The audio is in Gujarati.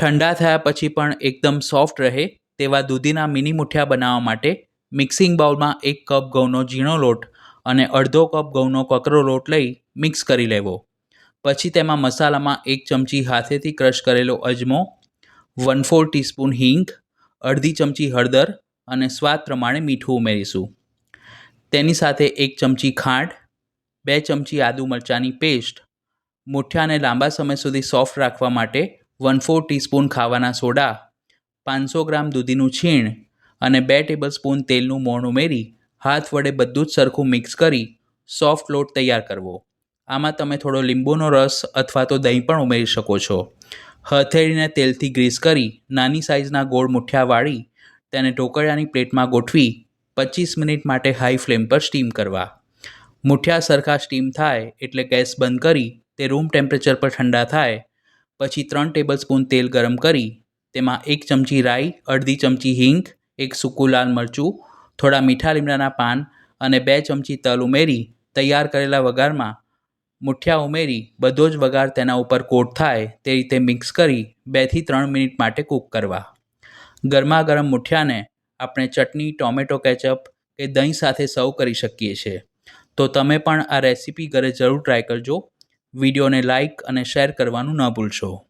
ઠંડા થયા પછી પણ એકદમ સોફ્ટ રહે તેવા દૂધીના મિની મુઠિયા બનાવવા માટે મિક્સિંગ બાઉલમાં એક કપ ઘઉંનો ઝીણો લોટ અને અડધો કપ ઘઉંનો કકરો લોટ લઈ મિક્સ કરી લેવો. પછી તેમાં મસાલામાં એક ચમચી હાથેથી ક્રશ કરેલો અજમો વન ફોર ટીસ્પૂન હિંગ, અડધી ચમચી હળદર અને સ્વાદ પ્રમાણે મીઠું ઉમેરીશું. તેની સાથે એક ચમચી ખાંડ, બે ચમચી આદુ મરચાંની પેસ્ટ મુઠિયાને લાંબા સમય સુધી સોફ્ટ રાખવા માટે વન ફોર ટીસ્પૂન ખાવાના સોડા, પાંચસો ગ્રામ દૂધીનું છીણ અને બે ટેબલસ્પૂન તેલનું મોણ ઉમેરી હાથ વડે બધું જ સરખું મિક્સ કરી સોફ્ટ લોટ તૈયાર કરવો. આમાં તમે થોડો લીંબુનો રસ અથવા તો દહીં પણ ઉમેરી શકો છો. હથેળીને તેલથી ગ્રીસ કરી નાની સાઇઝના ગોળ મુઠિયા વાળી તેને ઢોકળિયાની પ્લેટમાં ગોઠવી પચીસ મિનિટ માટે હાઈ ફ્લેમ પર સ્ટીમ કરવા. મુઠ્યા સરખા સ્ટીમ થાય એટલે ગેસ બંધ કરી તે રૂમ ટેમ્પરેચર પર ઠંડા થાય પછી ત્રણ ટેબલસ્પૂન તેલ ગરમ કરી, તેમાં એક ચમચી રાઈ, અડધી ચમચી હિંગ, એક સૂકું લાલ મરચું, થોડા મીઠા લીમડાના પાન અને બે ચમચી તલ ઉમેરી, તૈયાર કરેલા વઘારમાં મુઠિયા ઉમેરી, બધો જ વઘાર તેના ઉપર કોટ થાય તે રીતે મિક્સ કરી બેથી ત્રણ મિનિટ માટે કૂક કરવા. ગરમા ગરમ મુઠિયાને આપણે ચટણી, ટોમેટો, કેચઅપ કે દહીં સાથે સર્વ કરી શકીએ છીએ. તો તમે પણ આ રેસીપી ઘરે જરૂર ટ્રાય કરજો. વિડીયોને લાઇક અને શેર કરવાનું ન ભૂલશો.